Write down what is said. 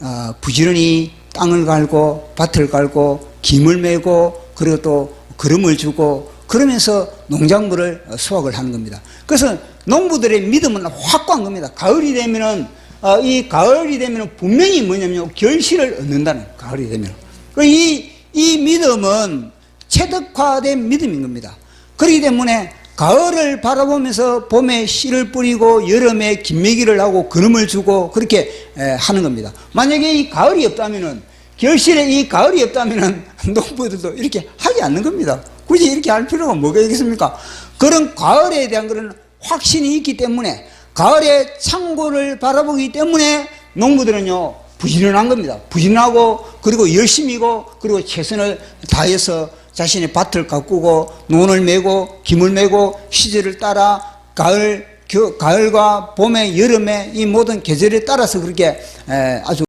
어, 부지런히 땅을 갈고 밭을 갈고 김을 메고 그리고 또 거름을 주고 그러면서 농작물을 어, 수확을 하는 겁니다. 그래서 농부들의 믿음은 확고한 겁니다. 가을이 되면은 어, 이 가을이 되면은 분명히 뭐냐면 결실을 얻는다는. 가을이 되면 이, 이 믿음은 체득화된 믿음인 겁니다. 그렇기 때문에 가을을 바라보면서 봄에 씨를 뿌리고 여름에 김매기를 하고 그름을 주고 그렇게 에, 하는 겁니다. 만약에 이 가을이 없다면은 결실에 이 가을이 없다면은 농부들도 이렇게 하지 않는 겁니다. 굳이 이렇게 할 필요가 뭐가 있겠습니까? 그런 가을에 대한 그런 확신이 있기 때문에 가을에 창고를 바라보기 때문에 농부들은요 부지런한 겁니다. 부지런하고 그리고 열심히고 그리고 최선을 다해서 자신의 밭을 가꾸고 논을 메고 김을 메고 시절을 따라 가을 겨, 가을과 봄에 여름에 이 모든 계절에 따라서 그렇게 에, 아주